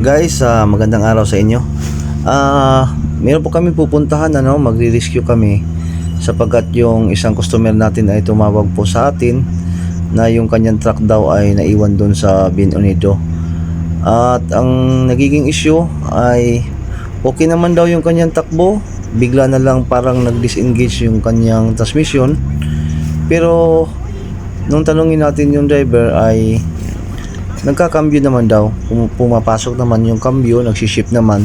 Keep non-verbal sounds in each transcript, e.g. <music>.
Guys, ah, magandang araw sa inyo. Ah, meron po kami pupuntahan ano, magre-rescue kami sapagkat yung isang customer natin ay tumawag po sa atin na yung kanyang truck daw ay naiwan doon sa Bin Unido. At ang nagiging issue ay okay naman daw yung kanyang takbo, bigla na lang parang nag-disengage yung kanyang transmission. Pero nung tanungin natin yung driver ay nagkakambyo naman daw. Pum- pumapasok naman yung cambio nagsiship naman.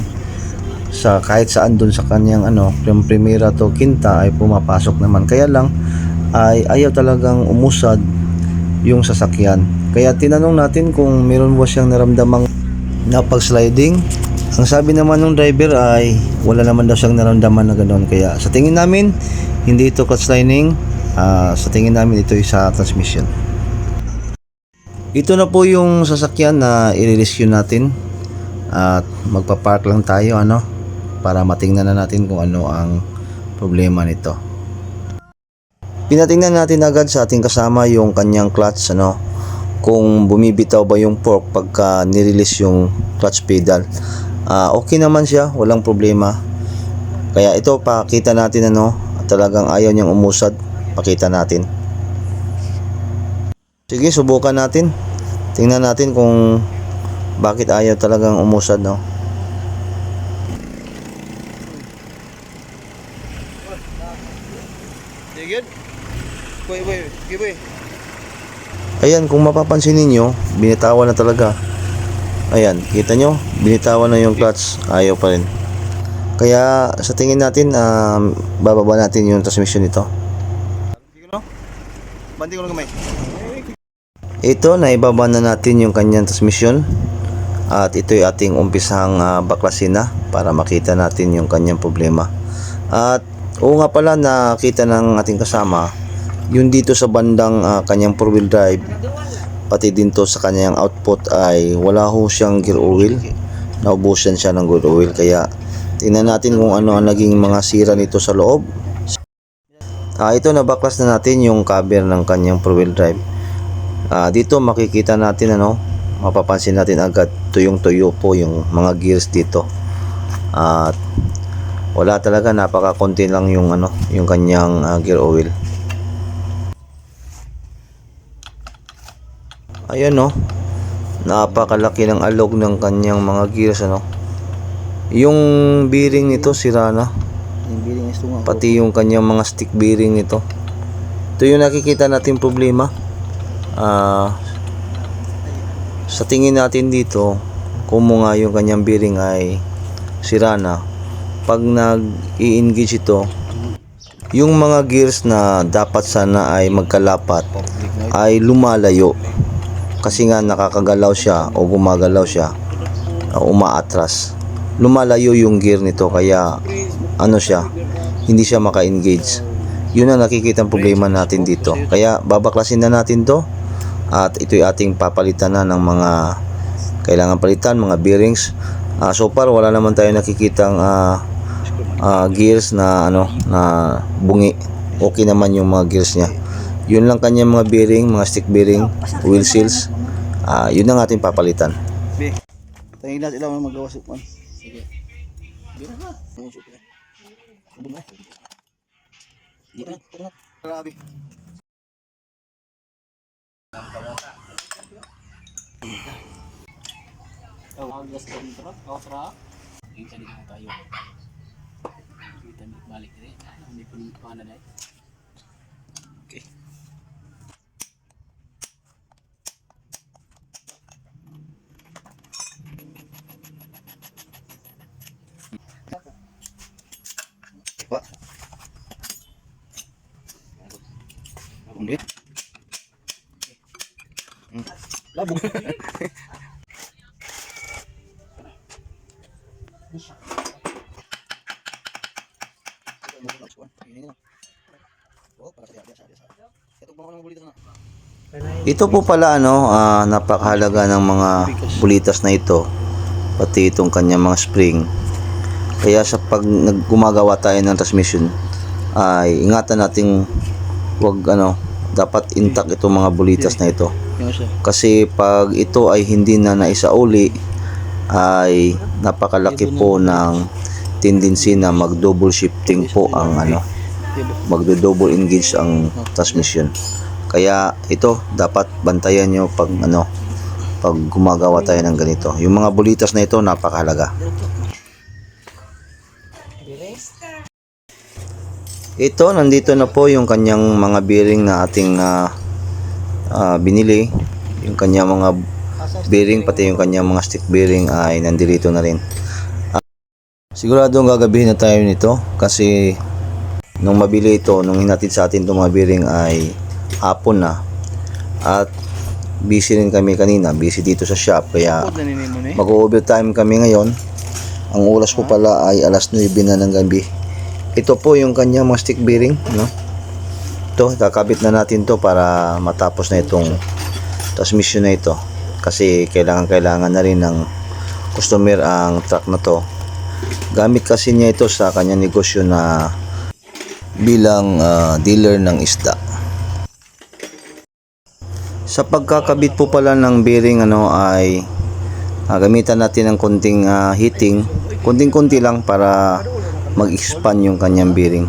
Sa kahit saan dun sa kanyang ano from primera to quinta ay pumapasok naman. Kaya lang ay ayaw talagang umusad yung sasakyan. Kaya tinanong natin kung meron ba siyang naramdamang napag sliding ang sabi naman ng driver ay wala naman daw siyang naramdaman na ganoon kaya sa tingin namin hindi ito clutch sliding Ah, sa tingin namin ito ay sa transmission ito na po yung sasakyan na i-rescue natin at magpa-park lang tayo ano para matingnan na natin kung ano ang problema nito. Pinatingnan natin agad sa ating kasama yung kanyang clutch ano kung bumibitaw ba yung fork pagka nirelease yung clutch pedal. Ah, okay naman siya, walang problema. Kaya ito pakita natin ano, talagang ayaw niyang umusad, pakita natin. Sige, subukan natin. Tingnan natin kung bakit ayaw talagang umusad, no? Ayan, kung mapapansin ninyo, binitawan na talaga. Ayan, kita nyo? Binitawan na yung clutch. Ayaw pa rin. Kaya sa tingin natin, um, bababa natin yung transmission nito. Banting ko lang kamay. Ito, naibaba na natin yung kanyang transmission. At ito'y ating umpisang uh, baklasin na para makita natin yung kanyang problema. At oo nga pala nakita ng ating kasama yung dito sa bandang ah, kanyang four wheel drive pati din to sa kanyang output ay wala ho siyang gear oil naubusan siya ng good oil kaya tingnan natin kung ano ang naging mga sira nito sa loob Ah, ito nabaklas na natin yung cover ng kanyang four wheel drive Ah, dito makikita natin ano, mapapansin natin agad tuyong tuyo po yung mga gears dito. At wala talaga napaka-konti lang yung ano, yung kanyang ah, gear oil. Ayan no. Napakalaki ng alog ng kanyang mga gears ano. Yung bearing nito sira na. Pati yung kanyang mga stick bearing nito. Ito yung nakikita natin problema. Ah, sa tingin natin dito, kung nga yung kanyang bearing ay sira na, pag nag-i-engage ito, yung mga gears na dapat sana ay magkalapat ay lumalayo. Kasi nga nakakagalaw siya o gumagalaw siya, o umaatras. Lumalayo yung gear nito kaya ano siya, hindi siya maka-engage. Yun ang nakikita problema natin dito. Kaya babaklasin na natin to at ito'y ating papalitan na ng mga kailangan palitan, mga bearings. Ah, so far wala naman tayo nakikitang ah, ah, gears na ano na bungi. Okay naman yung mga gears niya. Yun lang kanya mga bearing, mga stick bearing, wheel seals. Ah, yun ang ating papalitan. Tangin natin lang magawa sa man. Sige. Gira Oh, agas ka dito. Oh, tra. Kita di tayo. Kita di balik deh. Hindi pun mana deh. Okay. Pak. Hindi. Labog. Ito po pala ano, ah, napakahalaga ng mga bulitas na ito. Pati itong kanyang mga spring. Kaya sa pag naggumagawa tayo ng transmission, ay ingatan nating wag ano, dapat intact itong mga bulitas na ito. Kasi pag ito ay hindi na naisauli, ay napakalaki po ng tendency na mag double shifting po ang ano magdo double engage ang transmission. Kaya ito dapat bantayan nyo pag ano pag gumagawa tayo ng ganito. Yung mga bulitas na ito napakahalaga ito nandito na po yung kanyang mga bearing na ating ah, ah, binili. Yung kanyang mga bearing pati yung kanyang mga stick bearing ay nandito na rin. Ah, siguradong gagabihin na tayo nito kasi nung mabili ito nung hinatid sa atin itong mga bearing ay hapon na. At busy rin kami kanina busy dito sa shop kaya mag-overtime kami ngayon. Ang oras po pala ay alas 9 na ng gabi ito po yung kanyang mga stick bearing no? Ito kakabit na natin to para matapos na itong transmission na ito. Kasi kailangan kailangan na rin ng customer ang truck na to. Gamit kasi niya ito sa kanyang negosyo na bilang ah, dealer ng isda. Sa pagkakabit po pala ng bearing ano ay ah, gamitan natin ng konting ah, heating. Konting-konti lang para mag-expand yung kanyang bearing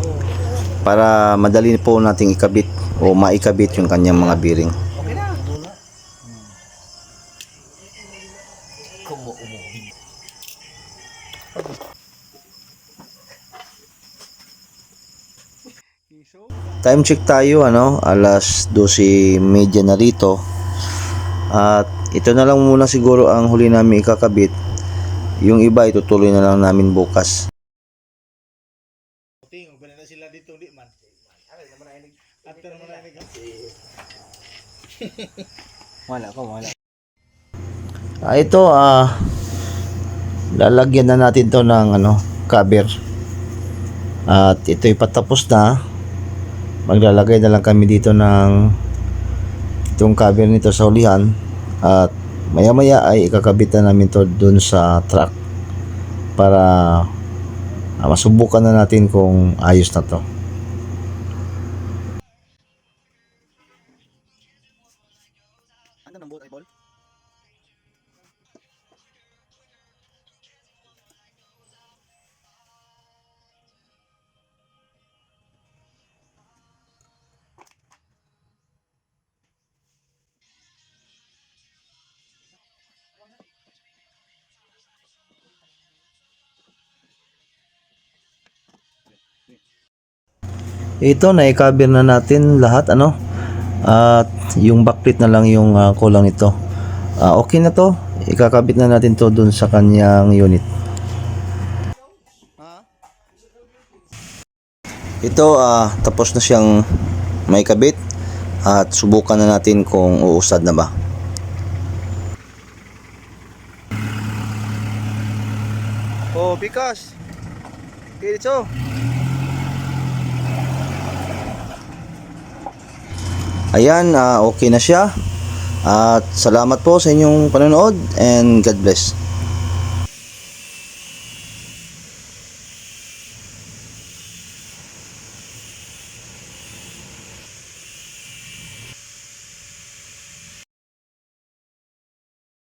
para madali po nating ikabit o maikabit yung kanyang mga bearing. Time check tayo ano? Alas 12.30 na rito. At ito na lang muna siguro ang huli namin ikakabit. Yung iba itutuloy na lang namin bukas <laughs> Wala ko, wala. Ah, ito ah lalagyan na natin to ng ano cover. At ito'y patapos na. Maglalagay na lang kami dito ng itong cover nito sa ulihan at maya-maya ay ikakabit na namin to dun sa truck para ah, masubukan na natin kung ayos na to. Ano nang buot ay bol? Ito na i-cover na natin lahat ano. At yung backplate na lang yung ah, kulang nito. Ah, okay na to. Ikakabit na natin to dun sa kanyang unit. Ito ah tapos na siyang may kabit at subukan na natin kung uusad na ba. Oh, because. Okay, dito. Ayan, ah, okay na siya. At salamat po sa inyong panonood and God bless.